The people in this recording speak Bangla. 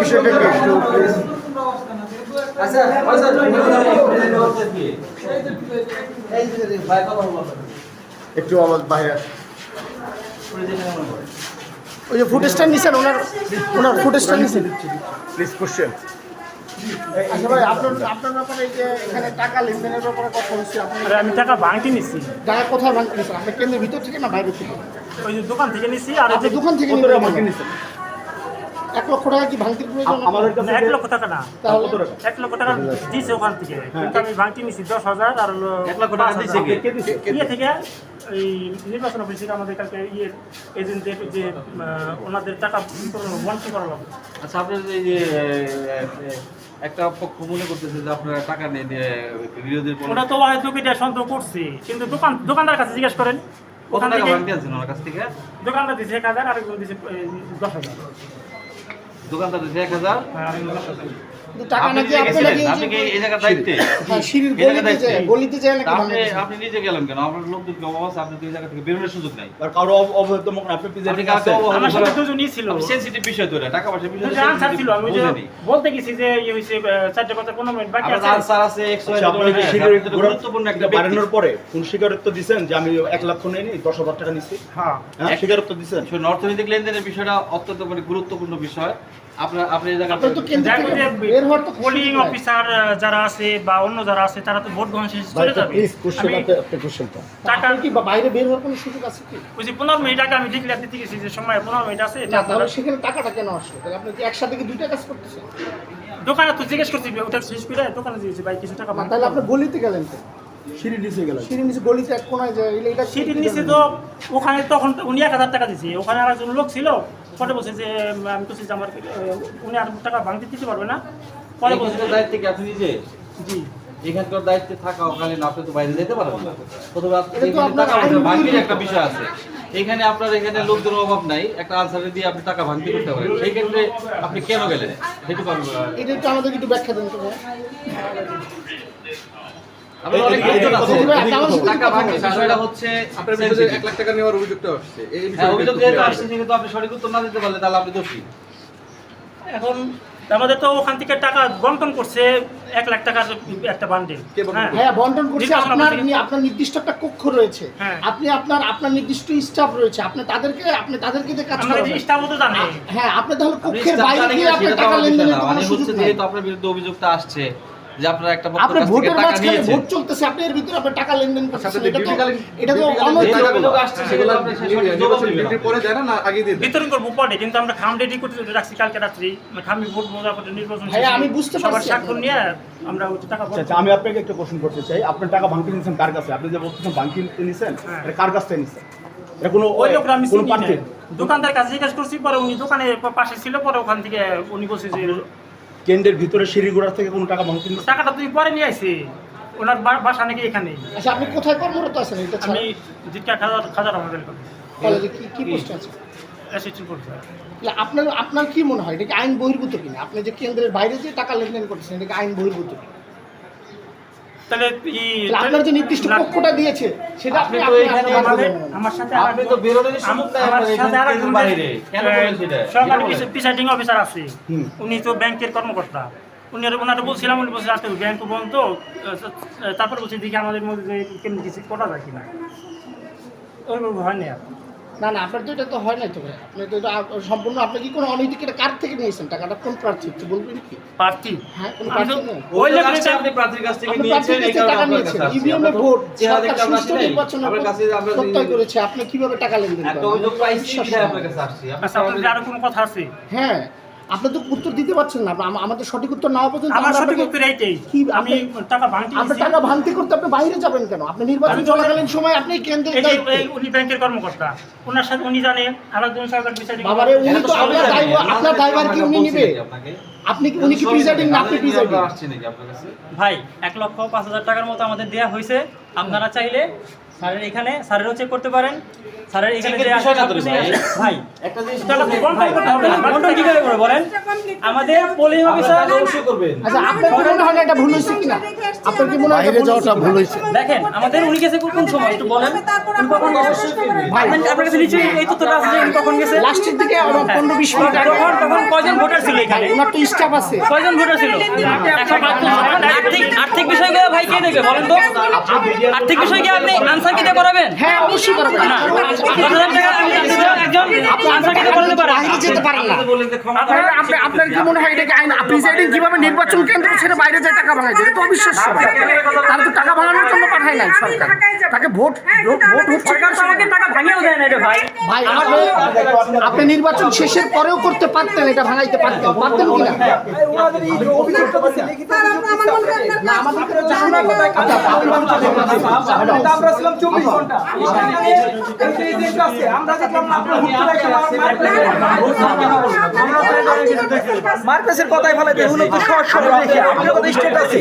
বিষয়টা কি একটু please? আচ্ছা একটু আমার বাইরে আসুন। ওই যে ফুটেজটা নিছেন ওনার ওনার ফুটেজটা নিছেন। প্লিজ কোশ্চেন আচ্ছা ভাই আপনার আপনার ব্যাপারে এই যে এখানে টাকা লেনদেনের ব্যাপারে কথা হচ্ছে আপনি আমি টাকা ভাঙতে নিচ্ছি টাকা কোথায় ভাঙতে নিছেন? আপনি কেন্দ্রের ভিতর থেকে না বাইরে থেকে? ওই যে দোকান থেকে নিচ্ছি আর আপনি দোকান থেকে টাকা নিছেন। এক লক্ষ টাকা কি ভাঙতির প্রয়োজন আমাদের না, এক লক্ষ টাকা না। তাহলে এক লক্ষ টাকা দিয়েছে ওখান থেকে। কিন্তু আমি ভাঙতে নিচ্ছি দশ হাজার আর এক লক্ষ টাকা দিয়েছে? ইয়ে থেকে এই নির্বাচন অফিস থেকে আমাদের কাছে ইয়ে এজেন্টদের যে ওনাদের টাকা বন্টন করা লাগবে আচ্ছা আপনার এই যে একটা পক্ষ মনে করতেছে যে আপনারা টাকা নিয়ে নিয়ে বিরোধীর ওটা তো হয়তো এটা সন্দেহ করছি কিন্তু দোকান দোকানদার কাছে জিজ্ঞেস করেন। কত ওখান টাকা থেকে ভাঙতে আছেন ওনার কাছ থেকে? দোকানদার দিচ্ছে এক হাজার আর একজন দিচ্ছে দশ হাজার। দোকানদার এক হাজার। টাকা নাকি আপনি নাকি আপনি কি যে- এই জায়গার দায়িত্বে? হ্যাঁ, সিঁড়ির গলিতে যায় গলিতে যায় নাকি আপনি আপনি নিজে গেলেন কেন? আপনার লোকজন কি অভাব আছে আপনি তো এই জায়গা থেকে বেরোনোর সুযোগ নাই। আর কারও অব- অবৈধ আপনি আপনি প্রেজেন্টিং কাউকে আমার সাথে দুজনই ছিল। সেনসিটিভ বিষয় তো টাকা পয়সার বিষয় দুজন আনসার ছিল। আমি যে বলতে গেছি যে হয়েছে আহ, চারটে মিনিট বাকি আছে। আনসার আছে, X, Y, Z, আপনারা কি স্বীকার- আপনি তো গুরুত্বপূর্ণ একটা বাড়ানোর পরে কোন স্বীকারোক্ত দিচ্ছেন যে আমি এক লক্ষ নেই নি দশ হাজার টাকা নিচ্ছি হ্যাঁ। হ্যাঁ শুনুন, অর্থনৈতিক লেনদেনের বিষয়টা অত্যন্ত মানে গুরুত্বপূর্ণ বিষয়। আপনার আপনি তো বের হওয়ার তো পোলিং অফিসার যারা আছে বা অন্য যারা আছে তারা তো ভোট গ্রহণ শেষে চলে যাবে। প্লিজ কোশ্চেন আপনি আপনি কোশ্চেনটা টাকা আপনার কি বাইরে বের হওয়ার কোনো সুযোগ আছে কি? ওই যে পনেরো মিনিট আগে আমি ডিক্লেয়ার দিতে গেছি যে সময় মিনিট আছে এটা তাহলে সেখানে টাকাটা কেন আসলো? তাহলে আপনি কি একসাথে কি দুইটা কাজ করতেছেন? দোকানে তো জিজ্ঞেস করছি ওটা শেষ করে দোকানে দিয়েছি ভাই কিছু টাকা তাহলে আপনি গলিতে গেলেন তো। সিঁড়ি নিচে গেলেন। সিঁড়ি নিচে গলিতে এক কোনায় যে এটা- সিটির নিচে তো ওখানে তখন উনি এক হাজার টাকা দিয়েছে। ওখানে আর একজন লোক ছিল পরে বলছে যে আমি তো যে আমার উনি আর টাকা ভাঙতে দিতে পারবে না। পরে বলছে দায়িত্ব কি আপনি নিজে? জি। এখানকার দায়িত্বে থাকা অকালীন আপনি তো বাইরে যেতে পারবেন না। প্রথমে তো ভাঙতির একটা বিষয় আছে। এখানে আপনার এখানে লোকজনের অভাব নাই একটা আনসারে দিয়ে আপনি টাকা ভাঙতি করতে পারেন। সেই ক্ষেত্রে আপনি কেন গেলেন? সেটু পারবেন এটা একটু আমাদের একটু ব্যাখ্যা দেন এখন আমাদের তো ওখান থেকে টাকা বন্টন করছে এক লাখ টাকার একটা বান্ডেল হ্যাঁ। হ্যাঁ বন্টন করছে আপনার আপনার নির্দিষ্ট একটা কক্ষ রয়েছে। হ্যাঁ। আপনি আপনার আপনার নির্দিষ্ট স্টাফ রয়েছে। আপনি তাদেরকে আপনি তাদেরকে দিয়ে কাজ করাবেন। স্টাফও তো জানে। হ্যাঁ আপনি তাহলে কক্ষের বাইরে গিয়ে আপনি টাকা লেনদেনের কোনো মানে সুযোগ নেই। যেহেতু আপনার বিরুদ্ধে অভিযোগটা আসছে যে আপনার একটা ভোটের মাঝখানে ভোট চলতেছে আপনি এর ভিতরে আপনি টাকা লেনদেন করতেছেন সাথে এটা তো এটা তো অনৈতিক। অভিযোগ আসছে সেগুলো আপনি। ডিউটির পরে না আগে দিয়ে বিতরণ করব পরে কিন্তু আমরা খাম রেডি করতে রাখছি কালকে রাত্রি। খামি ভোট মোজা নির্বাচন শেষে আমি বুঝতে পারছি। স্বাক্ষর নিয়ে আমরা ওই টাকা আচ্ছা আচ্ছা, আমি আপনাকে একটা কোশ্চেন করতে চাই। আপনার টাকা ভাঙতে নিচ্ছেন কার কাছে? আপনি যে বলতেছেন ভাঙতে নিচ্ছেন হ্যাঁ। এটা কার কাছ থেকে নিচ্ছেন এটা কোনো ওই লোকরা আমি কোনো চিনি না। দোকানদার কাছে জিজ্ঞেস করছি পরে উনি দোকানে পাশে ছিল পরে ওখান থেকে উনি বলছে যে কেন্দ্রের ভিতরে সিঁড়িগুড়া থেকে কোনো টাকা ভাঙতে টাকাটা তুমি পরে নিয়ে আসি ওনার বা- বাসা নাকি এখানে আচ্ছা আপনি কোথায় কর্মরত আছেন? এটা আমি জিটকা খাজার খাজার আমাদের কলেজে কি কি পোস্ট আছে? আপনার আপনার কি মনে হয়? এটা কি আইন বহির্ভূত কিনা? আপনি যে কেন্দ্রের বাইরে যে টাকা লেনদেন করছেন এটা কি আইন বহির্ভূত কিনা? তাহলে আপনার যে নির্দিষ্ট পক্ষটা দিয়েছে সেটা আপনি তো এখানে আমার সাথে আপনি তো আমার সাথে আর একজন বাইরে। কেন বলেন সেটা? সরকারি প্রিসাইডিং অফিসার আছে। উনি তো ব্যাংকের কর্মকর্তা। উনি ওনারা বলছিলাম উনি বলছে আসলে ব্যাংক বন্ধ। তারপর বলছে দেখি আমাদের মধ্যে কেমনি কিছু করা যায় কিনা? ওইভাবে হয় না আর। না না আপনার তো এটা তো হয় নাই তো ভাই। আপনি তো এটা সম্পূর্ণ আপনি কি কোনো অনৈতিক এটা কার থেকে নিয়েছেন? টাকাটা কোন প্রার্থী? একটু বলবেন কি? প্রার্থী। হ্যাঁ কোনো প্রার্থী নেই? ওই লোকের আপনি প্রার্থীর কাছ থেকে নিয়েছেন, এই টাকা নিয়েছেন। ইভিএম এ ভোট যে সরকার দেখতে আমরা নির্বাচন চিনি। আপনার কাছে আমরা সত্যি করেছে আপনি কীভাবে টাকা লেনদেন করেন করেন? অভিযোগ পাইছি আপনার কাছে আসছে। আপনি আচ্ছা আপনার আরও কোনো কথা আছে? হ্যাঁ আপনি তো উত্তর দিতে পারছেন না। আমাদের সঠিক উত্তর না পর্যন্ত আমার সঠিক উত্তর এইটাই। কি আমি আপনি- টাকা ভাঙতে আপনি টাকা ভাঙতি করতে আপনি বাইরে যাবেন কেন? আপনি নির্বাচন চলাকালীন সময় আপনি কেন্দ্রের এই উনি ব্যাংকের কর্মকর্তা। ওনার সাথে উনি জানে আরেকজন সরকার প্রিসাইডিং বাবারে উনি তো আপনার আমরা আপনার দায়ভার কি উনি নিবে? আপনি কি উনি কি প্রিজাইডিং না আপনি প্রিজাইডিং আসছি নাকি আপনার কাছে? ভাই এক লক্ষ পাঁচ হাজার টাকার মতো আমাদের দেওয়া হয়েছে। আপনারা চাইলে স্যারের এখানে স্যারেরও চেক করতে পারেন স্যারের এখানে যে ভাই। একটা জিনিস বন্টন করে বলেন আমাদের পোলিং অফিসার অবশ্যই করবেন আচ্ছা আপনার কি মনে হয় এটা ভুল হয়েছে কিনা আপনার কি মনে হয় বাইরে যাওয়াটা ভুল কিনা? দেখেন আমাদের উনি গেছে কোন সময় একটু বলেন উনি কখন গেছে? ভাই আপনার আপনার কাছে নিশ্চয়ই এই তথ্যটা আছে যে উনি কখন গেছে লাস্টের দিকে আরও পনেরো বিশ মিনিট আগে তখন তখন কয়জন ভোটার ছিল এখানে ওনার তো স্টাফ আছে কয়জন ভোটার ছিল আর্থিক আর্থিক বিষয়গুলো ভাই কে দেখবে বলেন তো আর্থিক বিষয়কে আপনি আনসার কিতে করাবেন হ্যাঁ অবশ্যই করাবেন না দশ টাকা আমি একজন আনসার কিতে করাতে পারে বাইরে যেতে পারেন না আপনার আপনি- আপনার কি মনে হয় এটাকে আইন প্রিসাইডিং কীভাবে নির্বাচন কেন্দ্র ছেড়ে বাইরে যায় টাকা ভাঙাই দেবে তো অবিশ্বাস্য তার তো টাকা ভাঙানোর জন্য পাঠায় নাই সরকার তাকে ভোট ভোট ভোট হচ্ছে টাকা ভাঙিয়েও দেয় না রে ভাই ভাই আপনি আপনি নির্বাচন শেষের পরেও করতে পারতেন এটা ভাঙাইতে পারতেন পারতেন কি না আমরা ছিলাম চব্বিশ ঘণ্টা আমরা দেখলাম আপনার হুট করে একটা মার- মারপেসের কথাই ফেলাইতে হলো তো সহজ সরল রেখে আপনার কথা স্টেট আছে